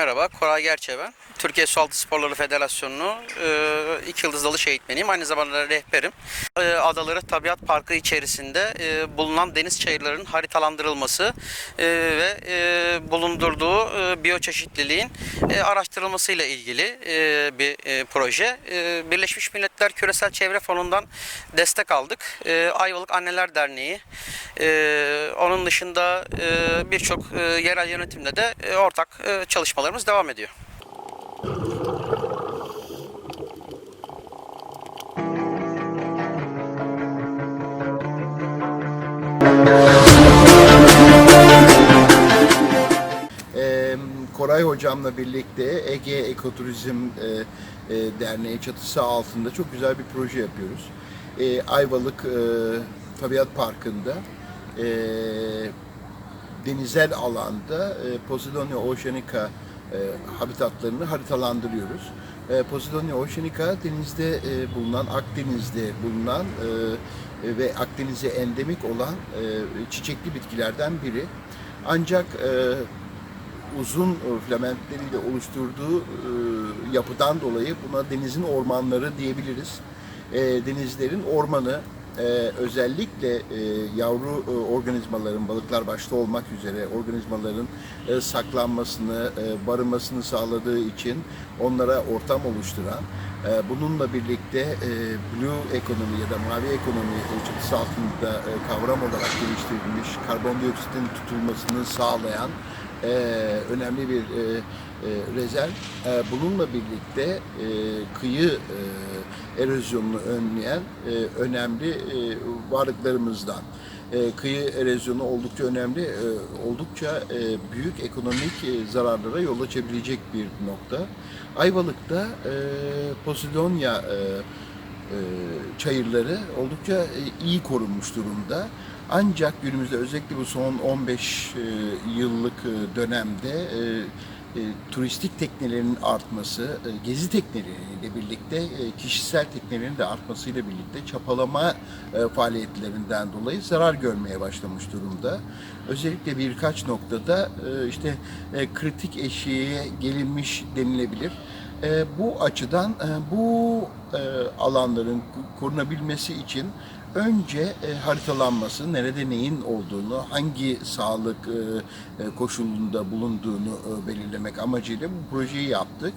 Merhaba, Koray Gerçe ben. Türkiye Sualtı Sporları Federasyonu'nu e, iki yıldız dalış eğitmeniyim. Aynı zamanda rehberim. E, Adaları Tabiat Parkı içerisinde e, bulunan deniz çayırlarının haritalandırılması e, ve e, bulundurduğu biyoçeşitliliğin araştırılmasıyla ilgili bir proje. Birleşmiş Milletler Küresel Çevre Fonu'ndan destek aldık. Ayvalık Anneler Derneği, onun dışında birçok yerel yönetimle de ortak çalışmalarımız devam ediyor. Koray hocamla birlikte Ege Ekoturizm e, e, Derneği çatısı altında çok güzel bir proje yapıyoruz. Ee, Ayvalık e, Tabiat Parkı'nda e, denizel alanda e, Posidonia oceanica e, habitatlarını haritalandırıyoruz. E, Posidonia oceanica denizde e, bulunan, Akdeniz'de bulunan e, ve Akdeniz'e endemik olan e, çiçekli bitkilerden biri. Ancak e, uzun e, filamentleriyle oluşturduğu e, yapıdan dolayı buna denizin ormanları diyebiliriz. E, denizlerin ormanı özellikle yavru organizmaların, balıklar başta olmak üzere organizmaların saklanmasını, barınmasını sağladığı için onlara ortam oluşturan, bununla birlikte blue ekonomi ya da mavi ekonomi çatısı altında kavram olarak geliştirilmiş karbondioksitin tutulmasını sağlayan e, önemli bir e, e, rezerv. E, bununla birlikte e, kıyı e, erozyonunu önleyen e, önemli e, varlıklarımızdan. E, kıyı erozyonu oldukça önemli, e, oldukça e, büyük ekonomik e, zararlara yol açabilecek bir nokta. Ayvalık'ta e, Posidonia e, e, çayırları oldukça e, iyi korunmuş durumda. Ancak günümüzde özellikle bu son 15 e, yıllık e, dönemde e, turistik teknelerin artması, gezi tekneleriyle birlikte kişisel teknelerin de artmasıyla birlikte çapalama faaliyetlerinden dolayı zarar görmeye başlamış durumda. Özellikle birkaç noktada işte kritik eşiğe gelinmiş denilebilir. Bu açıdan bu alanların korunabilmesi için önce e, haritalanması, nerede neyin olduğunu, hangi sağlık e, e, koşulunda bulunduğunu e, belirlemek amacıyla bu projeyi yaptık.